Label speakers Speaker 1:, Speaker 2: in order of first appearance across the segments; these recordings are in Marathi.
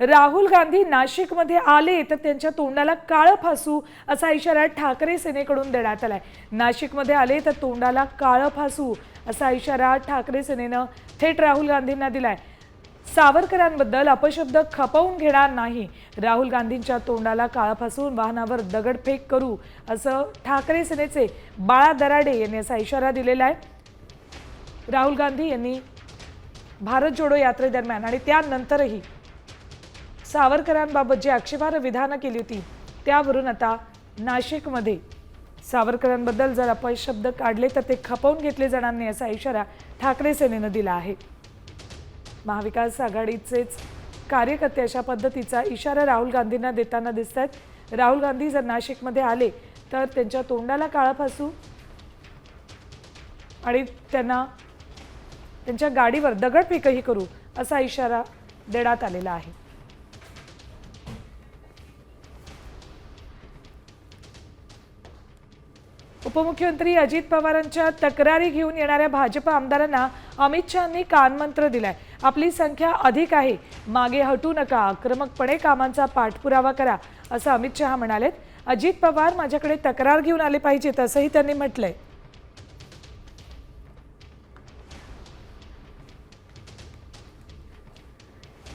Speaker 1: राहुल गांधी नाशिकमध्ये आले तर त्यांच्या तोंडाला काळं फासू असा इशारा ठाकरे सेनेकडून देण्यात आलाय. नाशिकमध्ये आले तर तोंडाला काळं फासू असा इशारा ठाकरे सेनेनं थेट राहुल गांधींना दिलाय. सावरकरांबद्दल अपशब्द खपवून घेणार नाही. राहुल गांधींच्या तोंडाला काळा फासून वाहनावर दगडफेक करू असं ठाकरे सेनेचे बाळा दराडे यांनी असा इशारा दिलेला आहे. राहुल गांधी यांनी भारत जोडो यात्रेदरम्यान आणि त्यानंतरही सावरकरांबाबत जी आक्षेपार्ह विधानं केली होती त्यावरून आता नाशिकमध्ये सावरकरांबद्दल जर अपशब्द काढले तर ते खपवून घेतले जाणार नाही असा इशारा ठाकरे सेनेनं दिला आहे. महाविकास आघाडीचेच कार्यकर्ते अशा पद्धतीचा इशारा राहुल गांधींना देताना दिसत आहेत राहुल गांधी जर नाशिकमध्ये आले तर त्यांच्या तोंडाला काळा फासू आणि त्यांना त्यांच्या गाडीवर दगडफेकही करू असा इशारा देण्यात आलेला आहे. उपमुख्यमंत्री अजित पवारांच्या तक्रारी घेऊन येणाऱ्या भाजप आमदारांना अमित शहानी कानमंत्र दिलाय. आपली संख्या अधिक आहे. मागे हटू नका. आक्रमकपणे कामांचा पाठपुरावा करा असं अमित शहा म्हणालेत. अजित पवार माझ्याकडे तक्रार घेऊन आले पाहिजेत असंही त्यांनी म्हटलंय.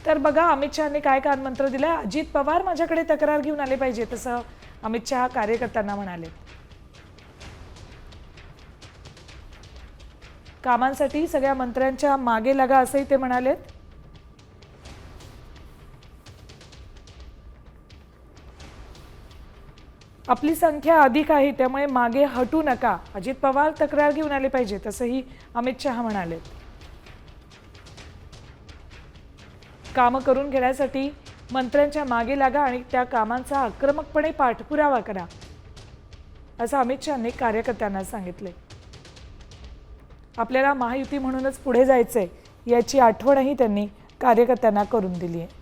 Speaker 1: तर बघा अमित शहानी काय कानमंत्र दिलाय. अजित पवार माझ्याकडे तक्रार घेऊन आले पाहिजे तसं अमित शहा कार्यकर्त्यांना म्हणाले. कामांसाठी सगळ्या मंत्र्यांच्या मागे लागा असंही ते म्हणालेत आपली संख्या अधिक आहे त्यामुळे मागे हटू नका. अजित पवार तक्रार घेऊन आले पाहिजेत असंही अमित शहा म्हणालेत कामं करून घेण्यासाठी मंत्र्यांच्या मागे लागा आणि त्या कामांचा आक्रमकपणे पाठपुरावा करा असं अमित शहाने कार्यकर्त्यांना सांगितले. आपल्याला महायुती म्हणूनच पुढे जायचंय याची आठवणही त्यांनी कार्यकर्त्यांना करून दिली आहे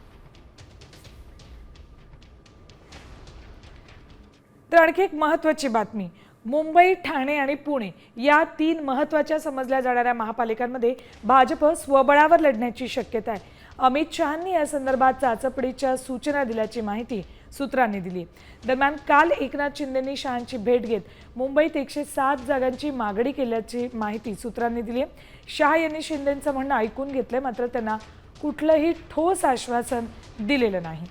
Speaker 1: तर आणखी एक महत्त्वाची बातमी. मुंबई ठाणे आणि पुणे या तीन महत्त्वाच्या समजल्या जाणाऱ्या महापालिकांमध्ये भाजप स्वबळावर लढण्याची शक्यता आहे. अमित शहांनी या संदर्भात चाचपडीच्या सूचना दिल्याची माहिती सूत्रांनी दिली. दरम्यान काल एकनाथ शिंदेंनी शहांची भेट घेत मुंबईत एकशे सात जागांची मागणी केल्याची माहिती सूत्रांनी दिली. शाह शहा यांनी शिंदेंचं म्हणणं ऐकून घेतलंय मात्र त्यांना कुठलंही ठोस आश्वासन दिलेलं नाही.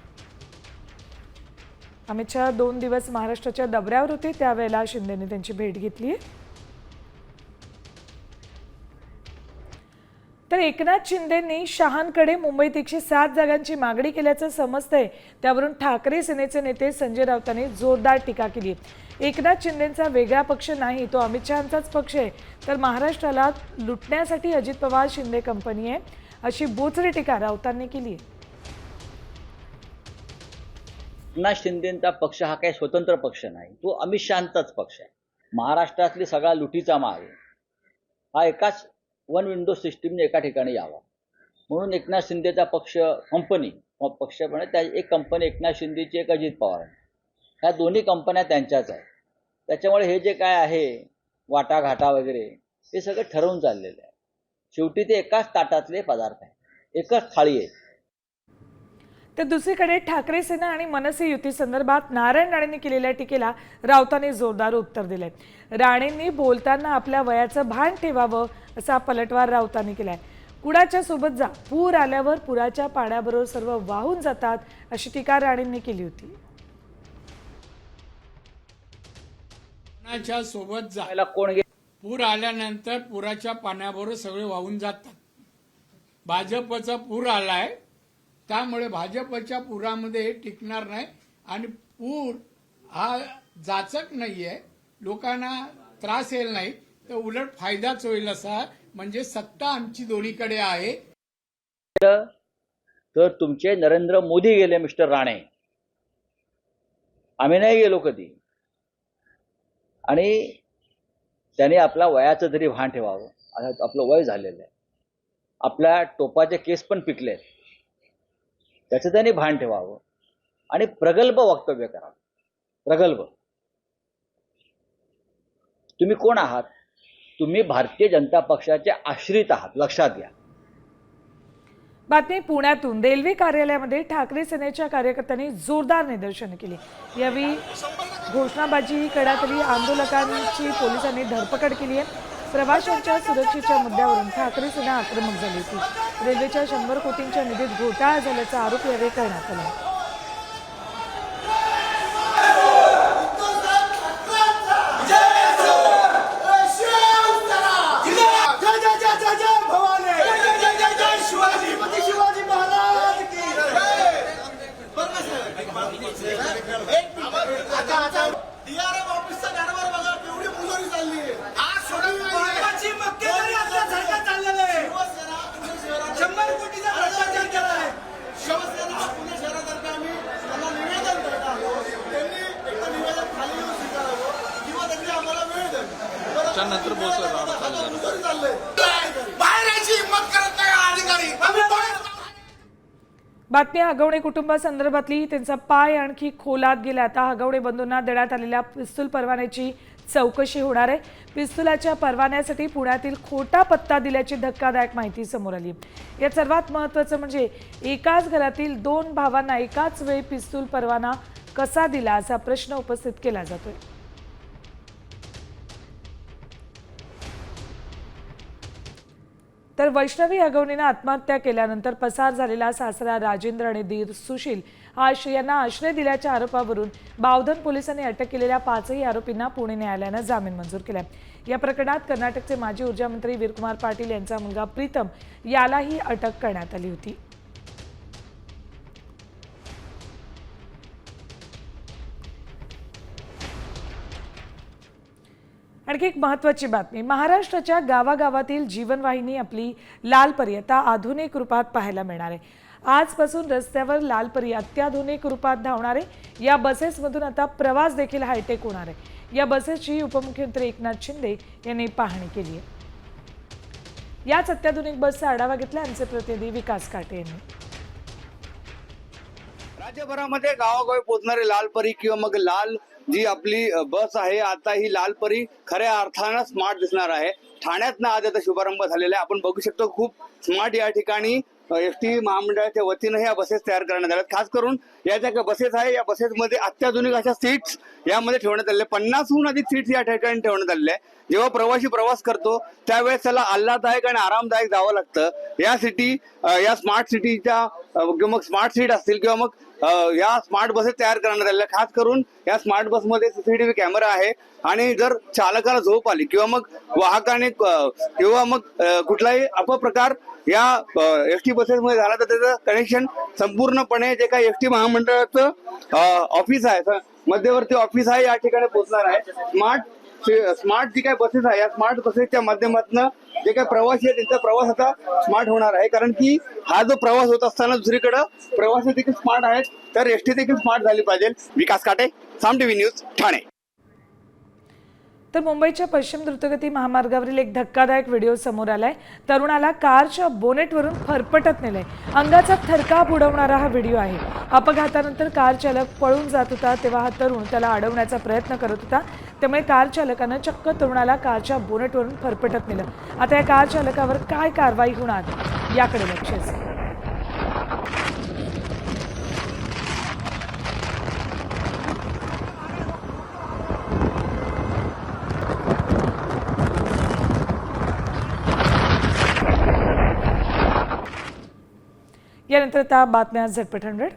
Speaker 1: अमित शहा दोन दिवस महाराष्ट्राच्या दौऱ्यावर होते त्यावेळेला शिंदेने त्यांची भेट घेतली आहे तर एकनाथ शिंदेंनी शहांकडे मुंबईत एकशे सात जागांची मागणी केल्याचं समजतंय. त्यावरून ठाकरे सेनेचे नेते संजय राऊतांनी जोरदार टीका केली. एकनाथ शिंदेचा वेगळा पक्ष नाही तो अमित शहांचाच पक्ष आहे. तर महाराष्ट्राला लुटण्यासाठी अजित पवार शिंदे कंपनी आहे अशी बोचरी टीका राऊतांनी केली आहे.
Speaker 2: एकनाथ शिंदेचा पक्ष हा काही स्वतंत्र पक्ष नाही तो अमित शहांचाच पक्ष आहे. महाराष्ट्रातली सगळा लुटीचा माग हा एकाच वन विंडो सिस्टीमने एका ठिकाणी यावा. म्हणून एकनाथ शिंदेचा पक्ष कंपनी पक्ष पण त्या एक कंपनी एकनाथ शिंदेची एक अजित पवार ह्या दोन्ही कंपन्या त्यांच्याच आहेत. त्याच्यामुळे हे जे काय आहे वाटाघाटा वगैरे हे सगळं ठरवून चाललेलं आहे. शेवटी ते एकाच ताटातले पदार्थ आहे एकच थाळी आहे.
Speaker 1: तर दुसरीकडे ठाकरे सेना आणि मनसे युती संदर्भात नारायण राणेंनी केलेल्या टीकेला राऊतांनी जोरदार उत्तर दिलंय. राणेंनी बोलताना आपल्या वयाचं भान ठेवावं असा पलटवार राऊतांनी केलाय. कुणाच्या सोबत जा पूर आल्यावर पुराच्या पाण्याबरोबर सर्व वाहून जातात अशी टीका राणेंनी केली होती.
Speaker 3: कोणाच्या सोबत जा
Speaker 2: याला कोण गे
Speaker 3: पूर आल्यानंतर पुराच्या पाण्याबरोबर सगळे वाहून जातात. भाजपचा पूर आलाय त्यामुळे भाजपच्या पुरामध्ये हे टिकणार नाही. आणि पूर हा जाचक नाहीये. लोकांना त्रास येईल नाही. तर उलट फायदाच होईल असा म्हणजे सत्ता आमची दोन्हीकडे आहे.
Speaker 2: तर तुमचे नरेंद्र मोदी गेले मिस्टर राणे. आम्ही नाही गेलो कधी. आणि त्याने आपला वयाचं तरी भान ठेवावं. आपलं वय झालेलं आहे. आपल्या टोपाचे केस पण पिकले आहेत त्याचं त्याने भान ठेवावं आणि प्रगल्भ वक्तव्य करावं. प्रगल्भ. तुम्ही कोण आहात? तुम्ही भारतीय जनता पक्षाचे आश्रित आहात. लक्षात घ्या.
Speaker 1: बातमी पुण्यातून. रेल्वे कार्यालयामध्ये ठाकरे सेनेच्या कार्यकर्त्यांनी जोरदार निदर्शनं केली. यावेळी घोषणाबाजी करण्यात आली. आंदोलकांची पोलिसांनी धरपकड केली आहे. प्रवाशांच्या सुरक्षेच्या मुद्द्यावरून ठाकरे सेना आक्रमक झाली होती. रेल्वेच्या शंभर कोटींच्या निधीत घोटाळा झाल्याचा आरोप यावेळी करण्यात आला
Speaker 4: जय जय जय जय जय भवानी जय जय जय जय जय शिवाजी छत्रपती शिवाजी महाराज की आता आता DRM ऑफिसचा कारभार बघा केवढी मुजोरी चालली आहे आज सोडून महत्वाची मक्तेदारी आपल्या सरकार चाललेलं आहे शंभर कोटीचा भ्रष्टाचार केलाय शिवसेना पुणे शहरातर्फे आम्ही त्यांना निवेदन करत आहोत त्यांनी एकदा निवेदन खाली येऊन स्वीकारावं किंवा त्यांनी आम्हाला वेळ द्यावी त्यानंतर बाहेर यायची हिंमत करत नाही हा अधिकारी आम्ही बाहेर-
Speaker 1: बातमी हगवणे कुटुंबासंदर्भातली. त्यांचा पाय आणखी खोलात गेला. आता हगवणे बंधूंना देण्यात आलेल्या पिस्तूल परवान्याची चौकशी होणार आहे. पिस्तुलाच्या परवान्यासाठी पुण्यातील खोटा पत्ता दिल्याची धक्कादायक माहिती समोर आली. यात सर्वात महत्त्वाचं म्हणजे एकाच घरातील दोन भावांना एकाच वेळी पिस्तूल परवाना कसा दिला असा प्रश्न उपस्थित केला जातोय. तर वैष्णवी अगवणीनं आत्महत्या केल्यानंतर पसार झालेला सासरा राजेंद्र आणि दीर सुशील आश यांना आश्रय दिल्याच्या आरोपावरून बावधन पोलिसांनी अटक केलेल्या पाचही आरोपींना पुणे न्यायालयानं जामीन मंजूर केला या प्रकरणात कर्नाटकचे माजी ऊर्जामंत्री वीरकुमार पाटील यांचा मुलगा प्रीतम यालाही अटक करण्यात आली होती. आणखी एक महत्त्वाची बातमी. महाराष्ट्राच्या गावागावातील जीवनवाहिनी आपली लालपरी आता आधुनिक रूपात पाहायला मिळणार आहे. आजपासून रस्त्यावर लालपरी अत्याधुनिक रूपात धावणारे या बसेसमधून आता प्रवास देखील हायटेक होणार आहे. या बसेसची उपमुख्यमंत्री एकनाथ शिंदे यांनी पाहणी केली आहे. याच अत्याधुनिक बसचा आढावा घेतला आमचे प्रतिनिधी विकास काटे यांनी.
Speaker 5: राज्यभरामध्ये गावागावी पोहोचणारे लाल परी किंवा मग लाल जी आपली बस आहे आता ही लाल परी खऱ्या अर्थानं स्मार्ट दिसणार आहे. ठाण्यात आज आता शुभारंभ झालेला आहे. आपण बघू शकतो खूप स्मार्ट या ठिकाणी एस टी महामंडळाच्या वतीनं ह्या बसेस तयार करण्यात आल्या खास करून या ज्या काही बसेस आहे या बसेसमध्ये अत्याधुनिक अशा सीट्स यामध्ये ठेवण्यात आलेल्या पन्नासहून अधिक सीट्स या ठिकाणी ठेवण्यात आलेल्या आहे जेव्हा प्रवासी प्रवास करतो त्यावेळेस त्याला आल्हाददायक आणि आरामदायक जावं लागतं. या सिटी या स्मार्ट सिटीच्या किंवा मग स्मार्ट सीट असतील किंवा मग या स्मार्ट बसेस तयार करण्यात आलेल्या खास करून या स्मार्ट बसमध्ये सीसीटीव्ही कॅमेरा आहे आणि जर चालकाला झोप आली किंवा मग वाहकाने किंवा मग कुठलाही अपप्रकार या एस टी बसेसमध्ये झाला तर त्याचं कनेक्शन संपूर्णपणे जे काही एस टी महामंडळाचं ऑफिस आहे मध्यवर्ती ऑफिस आहे या ठिकाणी पोहोचणार आहे. स्मार्ट स्मार्ट जी काही बसेस आहे या स्मार्ट बसेसच्या माध्यमातून जे काही प्रवासी आहे त्यांचा प्रवास आता स्मार्ट होणार आहे. कारण की हा जो प्रवास होत असताना दुसरीकडे प्रवासी देखील स्मार्ट आहेत. तर एस देखील स्मार्ट झाली पाहिजे. विकास काटे साम टीव्ही न्यूज ठाणे.
Speaker 1: तर मुंबईच्या पश्चिम द्रुतगती महामार्गावरील एक धक्कादायक व्हिडिओ समोर आलाय. तरुणाला कारच्या बोनेटवरून फरफटत नेलंय. अंगाचा थरकाप उडवणारा हा व्हिडिओ आहे. अपघातानंतर कार चालक पळून जात होता तेव्हा हा तरुण त्याला अडवण्याचा प्रयत्न करत होता. त्यामुळे कार चालकानं चक्क तरुणाला कारच्या बोनेटवरून फरफटत नेलं. आता या कार चालकावर काय कारवाई होणार? याकडे लक्ष असेल. यानंतर त्या बातम्या झटपट हंड्रेड.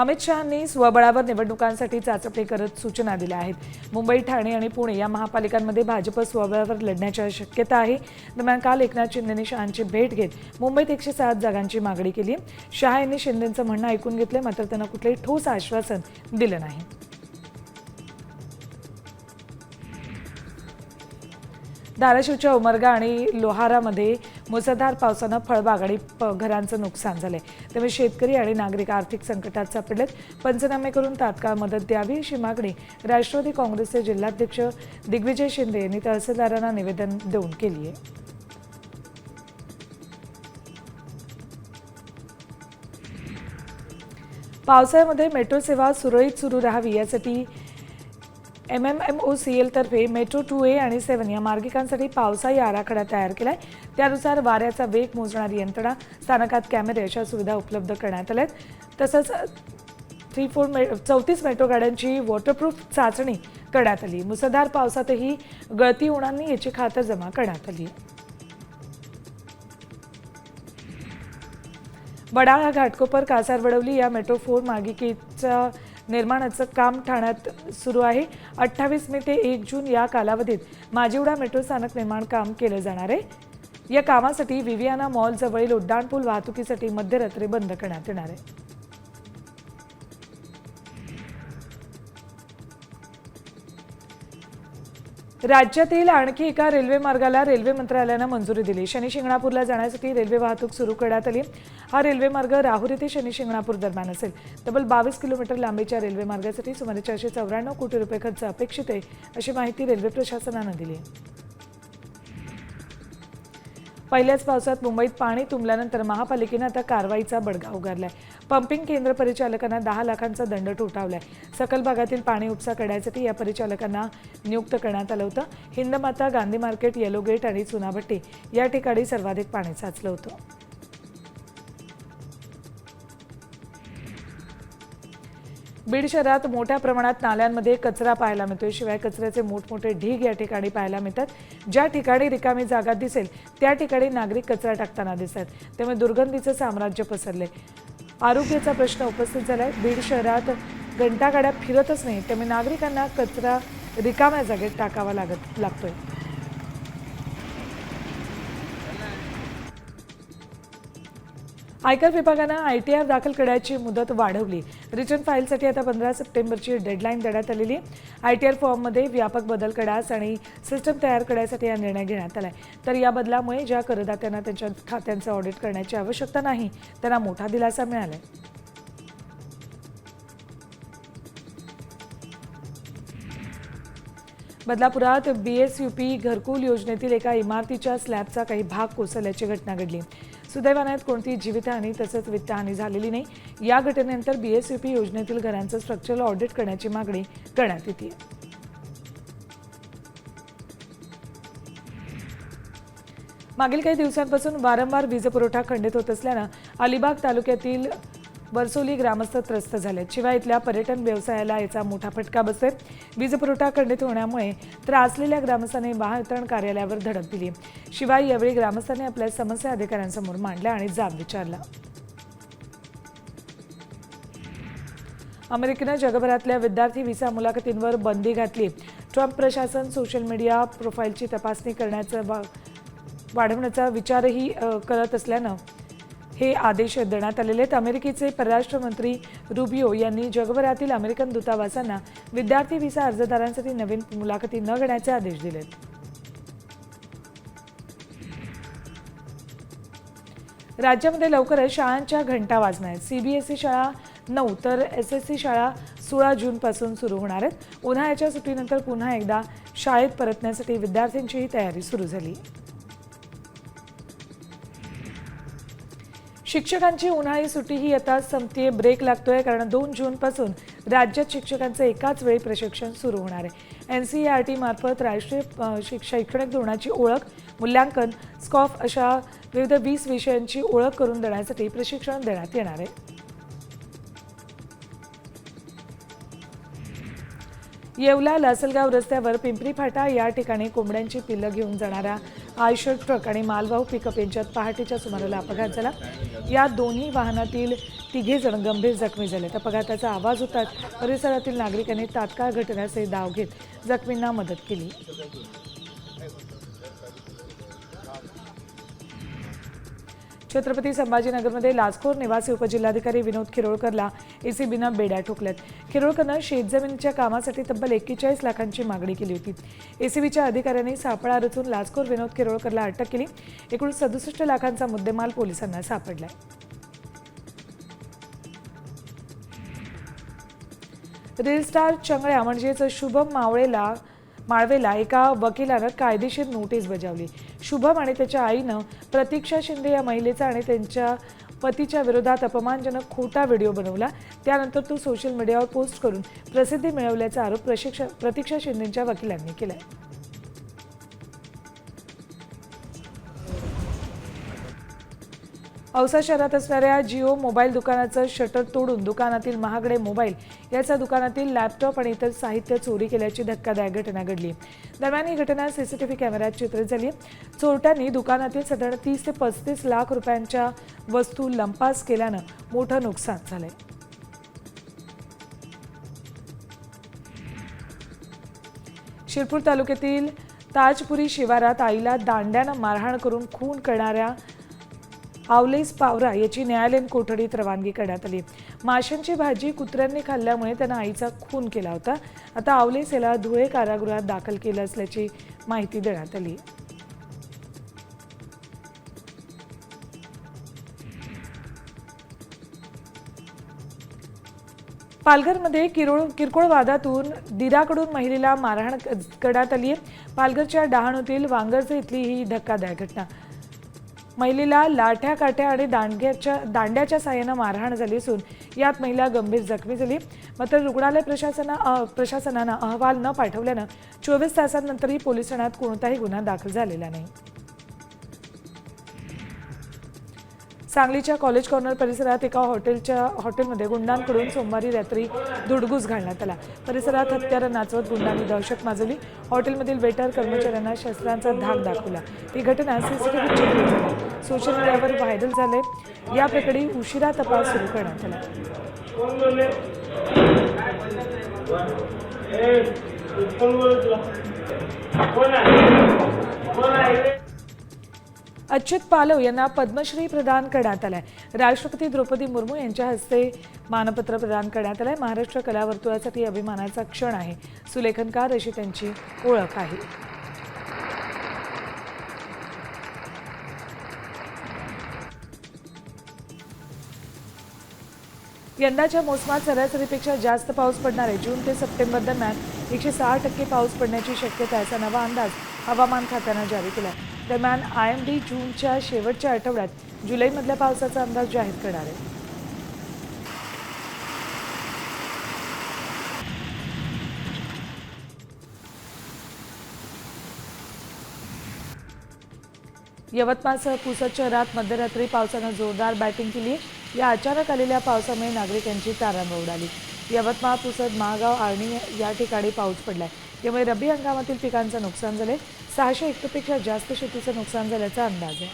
Speaker 1: अमित शहांनी स्वबळावर निवडणुकांसाठी चाचपणी करत सूचना दिल्या आहेत. मुंबई ठाणे आणि पुणे या महापालिकांमध्ये भाजप स्वबळावर लढण्याची शक्यता आहे. दरम्यान काल एकनाथ शिंदेनी शहांची भेट घेत मुंबईत एकशे सात जागांची मागणी केली. शहा यांनी शिंदेचं म्हणणं ऐकून घेतलं मात्र त्यांना कुठलंही ठोस आश्वासन दिलं नाही. धाराशिवच्या उमरगा आणि लोहारामध्ये मुसळधार पावसानं फळबाग आणि प- घरांचं नुकसान झालंय. त्यामुळे शेतकरी आणि नागरिक आर्थिक संकटात सापडलेत. पंचनामे करून तात्काळ मदत द्यावी अशी मागणी राष्ट्रवादी काँग्रेसचे जिल्हाध्यक्ष दिग्विजय शिंदे यांनी तहसीलदारांना निवेदन देऊन केली आहे. पावसाळ्यामध्ये मेट्रो सेवा सुरळीत सुरू राहावी यासाठी M M M O C एलतर्फे metro two A आणि सेवन या मार्गिकांसाठी पावसाळी आराखडा तयार केला आहे त्यानुसार वाऱ्याचा वेग मोजणारी यंत्रणा स्थानकात कॅमेरे अशा सुविधा उपलब्ध करण्यात आल्या आहेत तसंच थ्री फोर मे चौतीस मेट्रो गाड्यांची वॉटरप्रूफ चाचणी करण्यात आली. मुसळधार पावसातही गळती होणार नाही याची खातरजमा करण्यात आली. वडाळा घाटकोपर कासार वडवली या मेट्रो फोर मार्गिकेचा निर्माणाचं काम ठाण्यात सुरू आहे. अठ्ठावीस मे ते एक जून या कालावधीत माजिवडा मेट्रो स्थानक निर्माण काम केलं जाणार आहे. या कामासाठी विवियाना मॉल जवळील उड्डाणपूल वाहतुकीसाठी मध्यरात्री बंद करण्यात येणार आहे. राज्यातील आणखी एका रेल्वे मार्गाला रेल्वे मंत्रालयानं मंजुरी दिली. शनी शिंगणापूरला जाण्यासाठी रेल्वे वाहतूक सुरू करण्यात आली. हा रेल्वे मार्ग राहुरी ते शनी शिंगणापूर दरम्यान असेल. तब्बल बावीस किलोमीटर लांबीच्या रेल्वे मार्गासाठी सुमारे चारशे चौऱ्याण्णव कोटी रुपये खर्च अपेक्षित आहे अशी माहिती रेल्वे प्रशासनानं दिली पहिल्याच पावसात मुंबईत पाणी तुंबल्यानंतर महापालिकेनं आता कारवाईचा बडगा उगारलाय. पंपिंग केंद्र परिचालकांना दहा लाखांचा दंड ठोठावलाय. सकल भागातील पाणी उपसा करण्यासाठी या परिचालकांना नियुक्त करण्यात आलं होतं. Hindmata Gandhi market yellow gate आणि चुनाभट्टी या ठिकाणी सर्वाधिक पाणी साचलं होतं. बीड शहरात मोठ्या प्रमाणात नाल्यांमध्ये कचरा पाहायला मिळतोय. शिवाय कचऱ्याचे मोठमोठे ढीग या ठिकाणी पाहायला मिळतात. ज्या ठिकाणी रिकामी जागा दिसेल त्या ठिकाणी नागरिक कचरा टाकताना दिसतात. त्यामुळे दुर्गंधीचं साम्राज्य पसरले आरोग्याचा प्रश्न उपस्थित झालाय. बीड शहरात घंटागाड्या फिरतच नाही त्यामुळे नागरिकांना कचरा रिकाम्या जागेत टाकावा लागत लागतोय. आयकर विभागानं आय टी आर दाखल करण्याची मुदत वाढवली. रिटर्न फाईलसाठी आता पंधरा सप्टेंबरची डेडलाईन देण्यात आलेली. आय टी आर फॉर्ममध्ये व्यापक बदल करण्यास आणि सिस्टम तयार करण्यासाठी हा निर्णय घेण्यात आलाय. तर या बदलामुळे ज्या करदात्यांना त्यांच्या खात्यांचं ऑडिट करण्याची आवश्यकता नाही त्यांना मोठा दिलासा मिळालाय. बदलापुरात बीएसयूपी घरकुल योजनेतील एका इमारतीच्या स्लॅबचा काही भाग कोसळल्याची घटना घडली. सुदैवाने कोणतीही जीवितहानी तसंच वित्तहानी झालेली नाही. या घटनेनंतर बीएसयूपी योजनेतील घरांचं स्ट्रक्चरल ऑडिट करण्याची मागणी करण्यात येते. मागील काही दिवसांपासून वारंवार वीज पुरवठा खंडित होत असल्यानं अलिबाग तालुक्यातील बरसोली ग्रामस्थ त्रस्त झालेत. शिवाय इथल्या पर्यटन व्यवसायाला याचा मोठा फटका बसेल. वीज पुरवठा खंडित होण्यामुळे त्रासलेल्या ग्रामस्थांनी महावितरण कार्यालयावर धडक दिली. शिवाय यावेळी ग्रामस्थांनी आपल्या समस्या अधिकाऱ्यांसमोर मांडल्या आणि जाब विचारला. अमेरिकेनं जगभरातल्या विद्यार्थी व्हिसा मुलाखतींवर बंदी घातली. ट्रम्प प्रशासन सोशल मीडिया प्रोफाईलची तपासणी करण्याचं वाढवण्याचा विचारही करत असल्यानं हे आदेश देण्यात आलेले आहेत. अमेरिकेचे परराष्ट्र मंत्री रुबियो यांनी जगभरातील अमेरिकन दूतावासांना विद्यार्थी व्हिसा अर्जदारांसाठी नवीन मुलाखती न घेण्याचे आदेश दिलेत राज्यामध्ये लवकरच शाळांच्या घंटा वाजणार आहेत. सीबीएसई शाळा नऊ तर एस एस सी शाळा सोळा जूनपासून सुरू होणार आहेत. उन्हाळ्याच्या सुट्टीनंतर पुन्हा एकदा शाळेत परतण्यासाठी विद्यार्थ्यांचीही तयारी सुरू झाली. शिक्षकांची उन्हाळी सुट्टी ही आता संपतीये ब्रेक लागतोय कारण दोन जूनपासून राज्यात शिक्षकांचं एकाच वेळी प्रशिक्षण सुरू होणार आहे. एन सी आर टी मार्फत राष्ट्रीय शैक्षणिक धोरणाची ओळख मूल्यांकन स्कॉफ अशा विविध वीस विषयांची ओळख करून देण्यासाठी प्रशिक्षण देण्यात येणार आहे. येवला लासलगाव रस्त्यावर पिंपरी फाटा या ठिकाणी कोंबड्यांची पिल्लं घेऊन जाणारा आयशर ट्रक आणि मालवाहू पिकअप यांच्यात पहाटेच्या सुमाराला अपघात झाला. या दोन्ही वाहनातील तिघे जण गंभीर जखमी झाले. अपघाताचा आवाज होताच परिसरातील नागरिकांनी तात्काळ घटनेचे धाव घेत जखमींना मदत केली. छत्रपती संभाजीनगरमध्ये लाचखोर निवासी उपजिल्हाधिकारी विनोद खिरोळकरला एसीबीनं बेड्या ठोकल्यात. खिरोळकरनं शेतजमिनीच्या कामासाठी तब्बल एक्केचाळीस लाखांची मागणी केली होती. एसीबीच्या अधिकाऱ्यांनी सापळा रचून लाचखोर विनोद खिरोळकरला अटक केली. एकूण सदुसष्ट लाखांचा मुद्देमाल पोलिसांना सापडलाय. रील स्टार चंगळ्या म्हणजेच शुभम मावळेला माळवेला एका वकिलानं कायदेशीर नोटीस बजावली. शुभम आणि त्याच्या आईनं प्रतीक्षा शिंदे या महिलेचा आणि त्यांच्या पतीच्या विरोधात अपमानजनक खोटा व्हिडिओ बनवला. त्यानंतर तो सोशल मीडियावर पोस्ट करून प्रसिद्धी मिळवल्याचा आरोप प्रशिक्ष प्रतीक्षा शिंदेच्या वकिलांनी केलाय. औसा शहरात असणाऱ्या जिओ मोबाईल दुकानाचं शटर तोडून दुकानातील महागडे मोबाईल याचा दुकानातील लॅपटॉप आणि इतर साहित्य चोरी केल्याची धक्कादायक घटना घडली. दरम्यान ही घटना सीसीटीव्ही कॅमेऱ्यात चित्रित झाली चोरट्यांनी दुकानातील साधारण तीस ते पस्तीस लाख रुपयांच्या वस्तू लंपास केल्यानं मोठं नुकसान झालंय. शिरपूर तालुक्यातील ताजपुरी शिवारात आईला दांड्यानं मारहाण करून खून करणाऱ्या आवलेस पावरा याची न्यायालयीन कोठडीत रवानगी करण्यात आली माशांची भाजी कुत्र्यांनी खाल्ल्यामुळे त्यानं आईचा खून केला होता. आता आवलेस याला धुळे कारागृहात दाखल केलं असल्याची माहिती देण्यात आली. पालघरमध्ये किरोळ किरकोळ वादातून दिराकडून महिलेला मारहाण करण्यात आली आहे पालघरच्या डहाणूतील वांगरजे इथली ही धक्कादायक घटना. महिलेला लाठ्या काठ्या आणि दांडग्याच्या दांड्याच्या साह्यानं मारहाण झाली असून यात महिला गंभीर जखमी झाली. मात्र रुग्णालय प्रशासना प्रशासनानं अहवाल न पाठवल्यानं चोवीस तासांनंतरही पोलीस ठाण्यात कोणताही गुन्हा दाखल झालेला नाही. सांगलीच्या कॉलेज कॉर्नर परिसरात एका हॉटेलच्या हॉटेलमध्ये गुंडांकडून सोमवारी रात्री धुडगूस घालण्यात आला. परिसरात हत्यारं नाचवत गुंडांनी दहशत माजवली. हॉटेलमधील वेटर कर्मचाऱ्यांना शस्त्रांचा धाक दाखवला. ही घटना सीसीटीव्ही चित्र झाली. सोशल मीडियावर व्हायरल झाले. या प्रकरणी उशिरा तपास सुरू करण्यात आला. अच्युत पालव यांना पद्मश्री प्रदान करण्यात आलाय. राष्ट्रपती द्रौपदी मुर्मू यांच्या हस्ते मानपत्र प्रदान करण्यात आलंय. महाराष्ट्र कला वर्तुळासाठी अभिमानाचा क्षण आहे. सुलेखनकार अशी त्यांची ओळख आहे. यंदाच्या मोसमात सरासरीपेक्षा जास्त पाऊस पडणार आहे. जून ते सप्टेंबर दरम्यान एकशे सहा टक्के पाऊस पडण्याची शक्यता आहे असा नवा अंदाज हवामान खात्यानं जारी केला आहे दरम्यान आय एम डी जूनच्या शेवटच्या आठवड्यात जुलैमधल्या पावसाचा अंदाज जाहीर करणार आहे. यवतमाळसह पुसद शहरात मध्यरात्री पावसानं जोरदार बॅटिंग केली. या अचानक आलेल्या पावसामुळे नागरिकांची तारांब उडाली. यवतमाळ पुसद महागाव आर्णी या ठिकाणी पाऊस पडलाय. यामुळे रब्बी हंगामातील पिकांचं नुकसान झालंय सहाशे हेक्टरपेक्षा जास्त शेतीचं नुकसान झाल्याचा अंदाज आहे.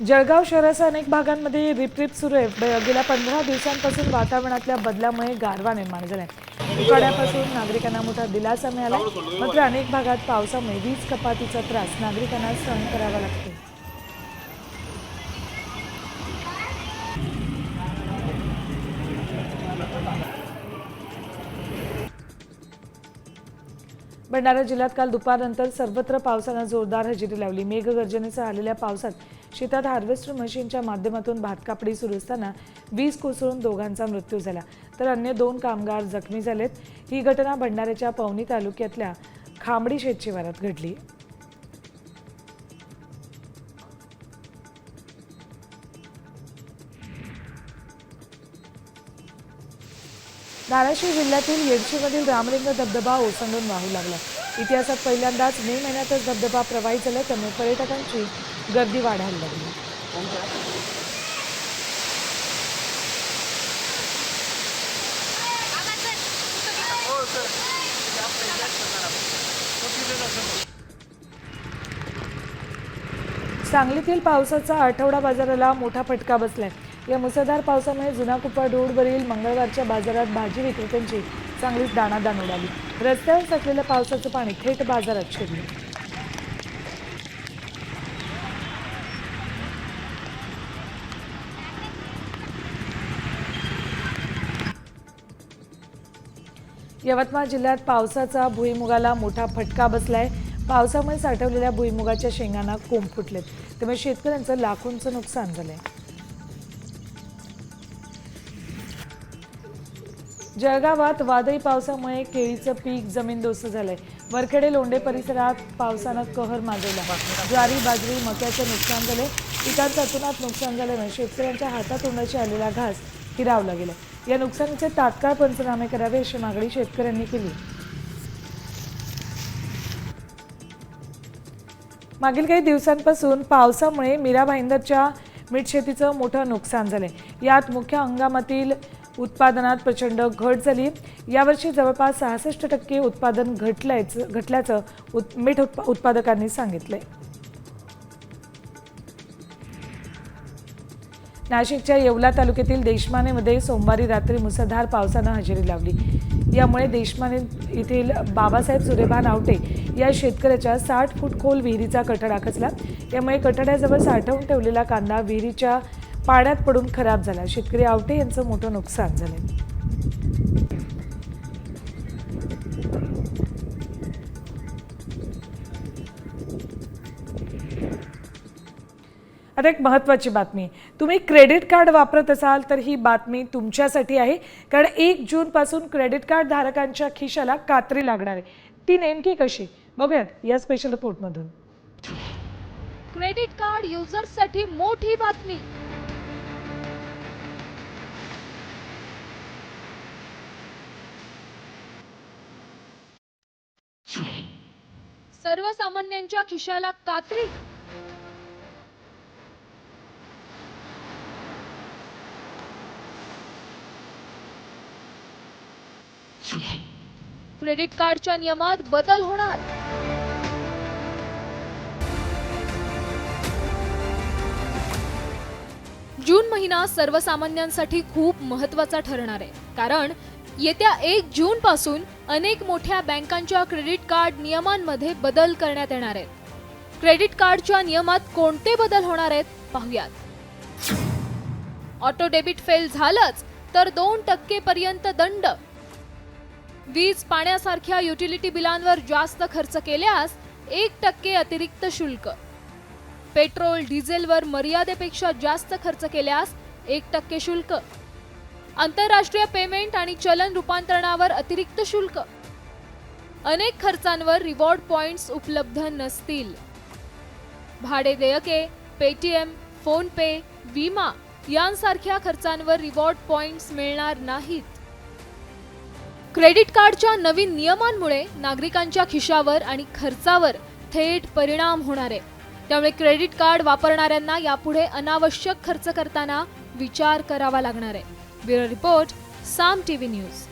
Speaker 1: जळगाव शहरासह अनेक भागांमध्ये रिपरिप सुरू आहे. गेल्या पंधरा दिवसांपासून वातावरणातल्या बदलामुळे गारवा निर्माण झालाय. उकाड्यापासून नागरिकांना मोठा दिलासा मिळाला मात्र अनेक भागात पावसामुळे वीज कपातीचा त्रास नागरिकांना सहन करावा लागतो भंडारा जिल्ह्यात काल दुपारनंतर सर्वत्र पावसानं जोरदार हजेरी लावली. मेघगर्जनेसह आलेल्या पावसात शेतात हार्वेस्टर मशीनच्या माध्यमातून भात कापडी सुरू असताना वीज कोसळून दोघांचा मृत्यू झाला. तर अन्य दोन कामगार जखमी झालेत. ही घटना भंडाऱ्याच्या पवनी तालुक्यातल्या खांबडी शेतशिवारात घडली. धाराशिव जिल्ह्यातील येडशीमधील रामलिंग धबधबा ओसंडून वाहू लागला. इतिहासात पहिल्यांदाच मे महिन्यातच धबधबा प्रवाहित झाला त्यामुळे पर्यटकांची गर्दी वाढायला लागली. सांगलीतील पावसाचा आठवडा बाजाराला मोठा फटका बसलाय. या मुसळधार पावसामुळे जुना कुप्पा रोडवरील मंगळवारच्या बाजारात भाजी विक्रेत्यांची चांगलीच दाणादाण उडाली रस्त्यावर साठलेल्या पावसाचं पाणी थेट बाजारात शिरले. यवतमाळ जिल्ह्यात पावसाचा भुईमुगाला मोठा फटका बसलाय. पावसामुळे साठवलेल्या भुईमुगाच्या शेंगांना कोंब फुटलेत. त्यामुळे शेतकऱ्यांचं लाखोंचं नुकसान झालंय. जळगावात वादळी पावसामुळे केळीचं पीक जमीनदोस्त झालंय. वरखेडे लोंढे परिसरात पावसानं कहर माजवला. ज्वारी बाजरी मक्याचं नुकसान झाले पिकांचं अतुनात नुकसान झाल्यानं शेतकऱ्यांच्या हातातोंडाची आलेला घास हिरावला गेला या नुकसानीचे तात्काळ पंचनामे करावे अशी मागणी शेतकऱ्यांनी केली. मागील काही दिवसांपासून पावसामुळे मीरा भाईंदरच्या मीठ शेतीचं मोठं नुकसान झालंय. यात मुख्य हंगामातील उत्पादनात प्रचंड घट झाली. यावर्षी जवळपास सहासष्ट टक्के उत्पादन घटल्याचं घटल्याचं उत मीठ उत्पा उत्पादकांनी सांगितलंय. नाशिकच्या येवला तालुक्यातील देशमानेमध्ये सोमवारी रात्री मुसळधार पावसानं हजेरी लावली. यामुळे देशमाने येथील बाबासाहेब सुरेभान आवटे या शेतकऱ्याच्या साठ फूट खोल विहिरीचा कठडा खचला. यामुळे कठड्याजवळ साठवून ठेवलेला कांदा विहिरीच्या पाण्यात पडून खराब झाला. शेतकरी आवटे यांचं मोठं नुकसान झालं आता एक महत्त्वाची बातमी. तुम्ही क्रेडिट कार्ड वापरत असाल तर ही बातमी तुमच्यासाठी आहे. कारण एक जूनपासून क्रेडिट कार्ड धारकांच्या खिशाला कात्री लागणार आहे. ती नेमकी कशी? बघूयात या स्पेशल रिपोर्टमधून
Speaker 6: क्रेडिट कार्ड युजर्ससाठी मोठी बातमी. सर्वसामान्यांच्या खिशाला कात्री? क्रेडिट कार्डच्या नियमात बदल होणार? जून महिना सर्वसामान्यांसाठी खूप महत्त्वाचा ठरणार आहे. कारण येत्या एक जून पासून अनेक मोठ्या बँकांच्या क्रेडिट कार्ड नियमांमध्ये बदल करण्यात येणार आहेत. क्रेडिट कार्डच्या नियमात कोणते बदल होणार आहेत पाहूयात. ऑटो डेबिट फेल झालंच तर दोन टक्के पर्यंत दंड. वीज पाण्यासारख्या युटिलिटी बिलांवर जास्त खर्च केल्यास एक टक्के अतिरिक्त शुल्क. पेट्रोल डिझेलवर मर्यादेपेक्षा जास्त खर्च केल्यास एक टक्के शुल्क. आंतरराष्ट्रीय पेमेंट आणि चलन रूपांतरणावर अतिरिक्त शुल्क. अनेक खर्चांवर रिवॉर्ड पॉइंट्स उपलब्ध नसतील. भाडे देयके पेटीएम फोन पे विमा यांसारख्या खर्चांवर रिवॉर्ड पॉइंट्स मिळणार नाहीत. क्रेडिट कार्डच्या नवीन नियमांमुळे नागरिकांच्या खिशावर आणि खर्चावर थेट परिणाम होणार आहे. त्यामुळे क्रेडिट कार्ड वापरणाऱ्यांना यापुढे अनावश्यक खर्च करताना विचार करावा लागणार आहे. Bureau report Saam TV news